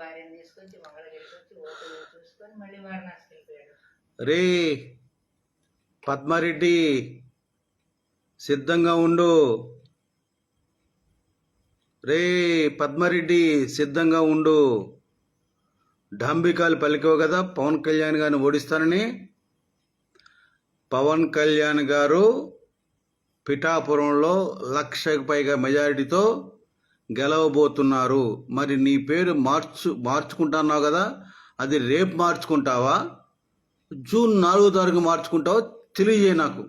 భార్యను తీసుకొచ్చి మంగళగిరికి వచ్చి ఓటు చూసుకొని మళ్ళీ వారణాసికి వెళ్ళిపోయాడు. రే పద్మారెడ్డి సిద్ధంగా ఉండు. రే పద్మారెడ్డి సిద్ధంగా ఉండు. డాంబికాలు పలికావు కదా పవన్ కళ్యాణ్ గారిని ఓడిస్తానని. పవన్ కళ్యాణ్ గారు పిఠాపురంలో లక్షకు పైగా మెజారిటీతో గెలవబోతున్నారు. మరి నీ పేరు మార్చు మార్చుకుంటున్నావు కదా? అది రేపు మార్చుకుంటావా? జూన్ నాలుగో తారీఖు మార్చుకుంటావా తెలియజేయి నాకు.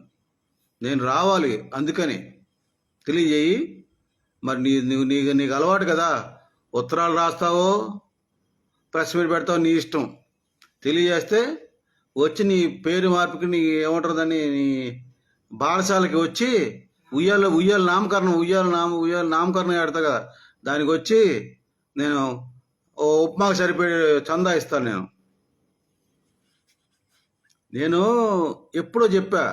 నేను రావాలి అందుకని. తెలియజేయి. మరి నీ నువ్వు నీకు నీకు అలవాటు కదా. ఉత్తరాలు రాస్తావో ప్రెస్ మీట్ పెడతావో నీ ఇష్టం. తెలియజేస్తే వచ్చి నీ పేరు మార్పుకి నీ ఏమంటుందని నీ బారసాలకి వచ్చి ఉయ్యాల ఉయ్యాల నామకరణం ఉయ్యాల నామ ఉయ్యాల నామకరణం ఆడతా కదా. దానికి వచ్చి నేను ఓ ఉప్మాకు సరిపోయే చందా ఇస్తాను నేను. నేను ఎప్పుడో చెప్పా.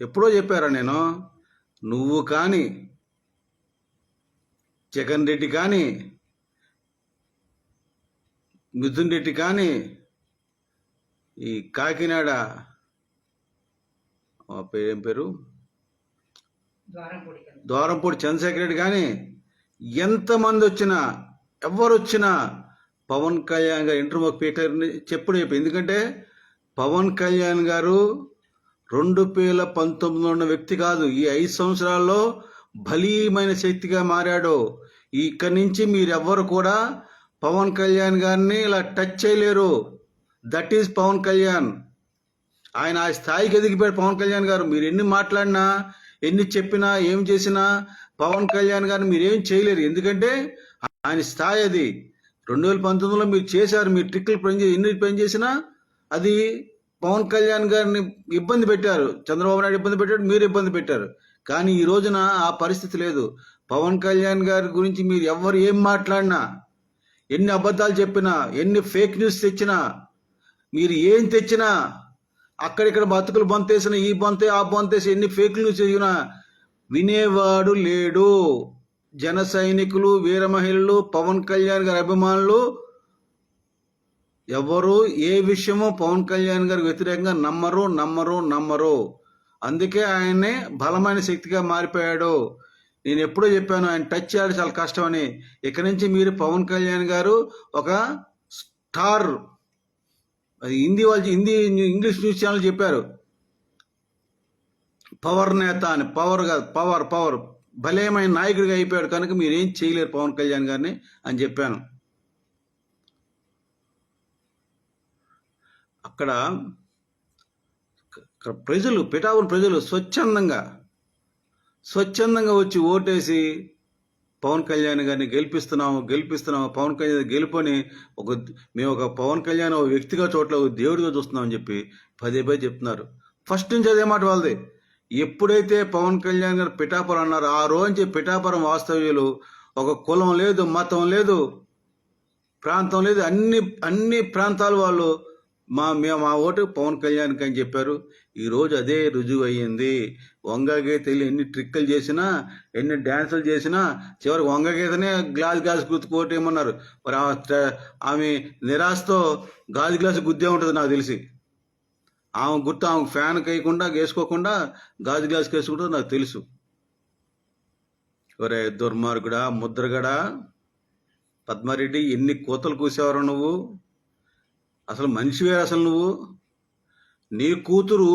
ఎప్పుడో చెప్పారా నేను? నువ్వు కానీ జగన్ రెడ్డి కానీ మిథున్ రెడ్డి కానీ ఈ కాకినాడ పేరేం పేరు పేరు? ద్వారంపూడి చంద్రశేఖర్ రెడ్డి కానీ ఎంతమంది వచ్చినా ఎవరు వచ్చినా పవన్ కళ్యాణ్ గారు ఇంటర్మోక్ పీటర్ని చెప్పుడు చెప్పి ఎందుకంటే పవన్ కళ్యాణ్ గారు రెండు వేల పంతొమ్మిదిలో ఉన్న వ్యక్తి కాదు. ఈ ఐదు సంవత్సరాల్లో బలీయమైన శక్తిగా మారాడు. ఇక్కడి నుంచి మీరెవ్వరు కూడా పవన్ కళ్యాణ్ గారిని ఇలా టచ్ చేయలేరు. That is Pawan Kalyan. ఆయన ఆ స్థాయికి ఎదిగిపోయాడు పవన్ కళ్యాణ్ గారు. మీరు ఎన్ని మాట్లాడినా ఎన్ని చెప్పినా ఏం చేసినా పవన్ కళ్యాణ్ గారిని మీరు ఏం చేయలేరు. ఎందుకంటే ఆయన స్థాయి అది. రెండు వేల పంతొమ్మిదిలో మీరు చేశారు మీరు ట్రిక్కులు పని ఎన్ని పని చేసినా అది పవన్ కళ్యాణ్ గారిని ఇబ్బంది పెట్టారు. చంద్రబాబు నాయుడు ఇబ్బంది పెట్టాడు మీరు ఇబ్బంది పెట్టారు. కానీ ఈ రోజున ఆ పరిస్థితి లేదు. పవన్ కళ్యాణ్ గారి గురించి మీరు ఎవరు ఏం మాట్లాడినా ఎన్ని అబద్ధాలు చెప్పినా ఎన్ని ఫేక్ న్యూస్ తెచ్చినా మీరు ఏం తెచ్చినా అక్కడిక్కడ బతుకులు బంతేసిన ఈ బంతే ఆ బంతేసి ఎన్ని ఫేక్ న్యూస్ చేసినా వినేవాడు లేడు. జన సైనికులు వీర మహిళలు పవన్ కళ్యాణ్ గారి అభిమానులు ఎవరు ఏ విషయమో పవన్ కళ్యాణ్ గారికి వ్యతిరేకంగా నమ్మరు నమ్మరు నమ్మరు. అందుకే ఆయనే బలమైన శక్తిగా మారిపోయాడు. నేను ఎప్పుడో చెప్పాను ఆయన టచ్ చేయడం చాలా కష్టమని. ఇక్కడి నుంచి మీరు పవన్ కళ్యాణ్ గారు ఒక స్టార్ అది హిందీ వాళ్ళు హిందీ ఇంగ్లీష్ న్యూస్ ఛానల్ చెప్పారు. పవర్ నేత అని పవర్ కాదు పవర్ పవర్ భలేమైన నాయకుడిగా అయిపోయాడు కనుక మీరు ఏం చేయలేరు పవన్ కళ్యాణ్ గారిని అని చెప్పాను. అక్కడ అక్కడ ప్రజలు పిఠాపురం ప్రజలు స్వచ్ఛందంగా స్వచ్ఛందంగా వచ్చి ఓటేసి పవన్ కళ్యాణ్ గారిని గెలిపిస్తున్నాము గెలిపిస్తున్నాము. పవన్ కళ్యాణ్ గెలుపని ఒక మేము ఒక పవన్ కళ్యాణ్ ఒక వ్యక్తిగా చోట్ల ఒక దేవుడిగా చూస్తున్నామని చెప్పి పదే పదే చెప్తున్నారు. ఫస్ట్ నుంచి అదే మాట వాళ్ళది. ఎప్పుడైతే పవన్ కళ్యాణ్ గారు పిఠాపురం అన్నారు ఆ రోజు నుంచి పిఠాపురం వాస్తవ్యులు ఒక కులం లేదు మతం లేదు ప్రాంతం లేదు అన్ని అన్ని ప్రాంతాల వాళ్ళు మా మేము మా ఓటు పవన్ కళ్యాణ్కి అని చెప్పారు. ఈరోజు అదే రుజువు అయ్యింది వంగగీతలు ఎన్ని ట్రిక్కులు చేసినా ఎన్ని డ్యాన్సులు చేసినా చివరికి వంగగీతనే గ్లాస్ గ్లాస్ గుర్తు కోటేయమన్నారు మరి ఆమె నిరాశతో గాజు గ్లాస్ గుద్దే ఉంటుంది నాకు తెలిసి. ఆమె గుర్తు ఆమె ఫ్యాన్ వేయకుండా వేసుకోకుండా గాజు గ్లాస్ వేసుకుంటుంది నాకు తెలుసు. ఒరే దుర్మార్గుడా ముద్రగడా పద్మారెడ్డి ఎన్ని కోతలు కూసేవారు నువ్వు? అసలు మనిషివే అసలు నువ్వు? నీ కూతురు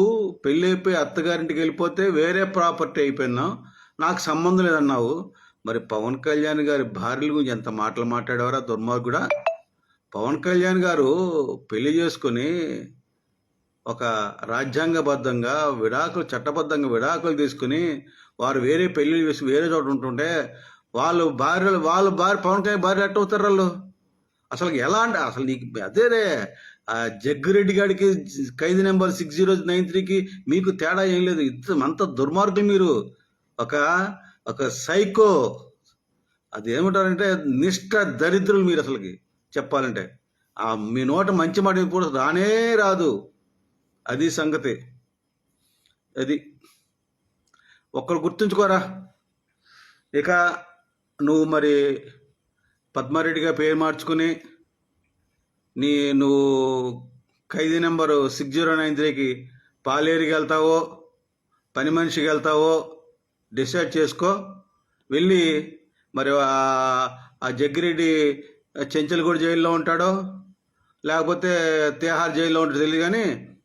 పెళ్ళైపోయి అత్తగారింటికి వెళ్ళిపోతే వేరే ప్రాపర్టీ అయిపోయినావు నాకు సంబంధం లేదన్నావు. మరి పవన్ కళ్యాణ్ గారి భార్యల గురించి ఎంత మాటలు మాట్లాడేవారా దుర్మార్గుడా? పవన్ కళ్యాణ్ గారు పెళ్ళి చేసుకొని ఒక రాజ్యాంగబద్ధంగా విడాకులు చట్టబద్ధంగా విడాకులు తీసుకుని వారు వేరే పెళ్ళి చేసి వేరే చోట ఉంటుంటే వాళ్ళు భార్యలు వాళ్ళ భార్య పవన్ కళ్యాణ్ భార్య ఎట్ట అవుతారు వాళ్ళు? అసలు ఎలా అంటే అసలు నీకు అదేరే ఆ జగ్గిరెడ్డి గారికి ఖైదీ నెంబర్ సిక్స్ జీరో నైన్ త్రీకి మీకు తేడా ఏం లేదు. ఇంత అంత దుర్మార్గులు మీరు. ఒక ఒక సైకో. అది ఏమంటారంటే నిష్ఠ దరిద్రులు మీరు అసలుకి చెప్పాలంటే. ఆ మీ నోట మంచి మాట ఇప్పుడు రానే రాదు. అది సంగతి. అది ఒక్కరు గుర్తుంచుకోరా? ఇక నువ్వు మరి పద్మారెడ్డిగా పేరు మార్చుకుని నీ నువ్వు ఖైదీ నెంబరు సిక్స్ జీరో నైన్ త్రీకి పాలేరుకి వెళ్తావో పని మనిషికి వెళ్తావో డిసైడ్ చేసుకో. వెళ్ళి మరి ఆ- జగ్గిరెడ్డి చెంచల్గూడ జైల్లో ఉంటాడో లేకపోతే తేహార్ జైల్లో ఉంటాడో తెలియదు కానీ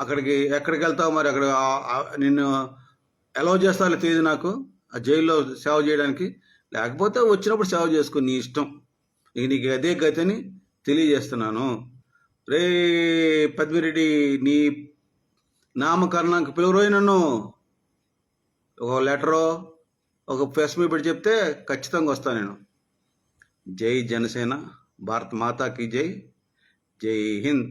అక్కడికి ఎక్కడికి వెళ్తావు మరి? అక్కడ నిన్ను అలౌ చేస్తారో తెలియదు నాకు ఆ జైల్లో సేవ చేయడానికి. లేకపోతే వచ్చినప్పుడు సేవ చేసుకో నీ ఇష్టం. ఇక నీకు అదే గతిని తెలియజేస్తున్నాను. రే పద్మిరెడ్డి నీ నామకరణానికి పిలువరోయి నన్ను. ఒక లెటరో ఒక ప్రెస్ మీ పెట్టి చెప్తే ఖచ్చితంగా వస్తాను నేను. జై జనసేన భారత్ మాతాకి జై జై హింద్.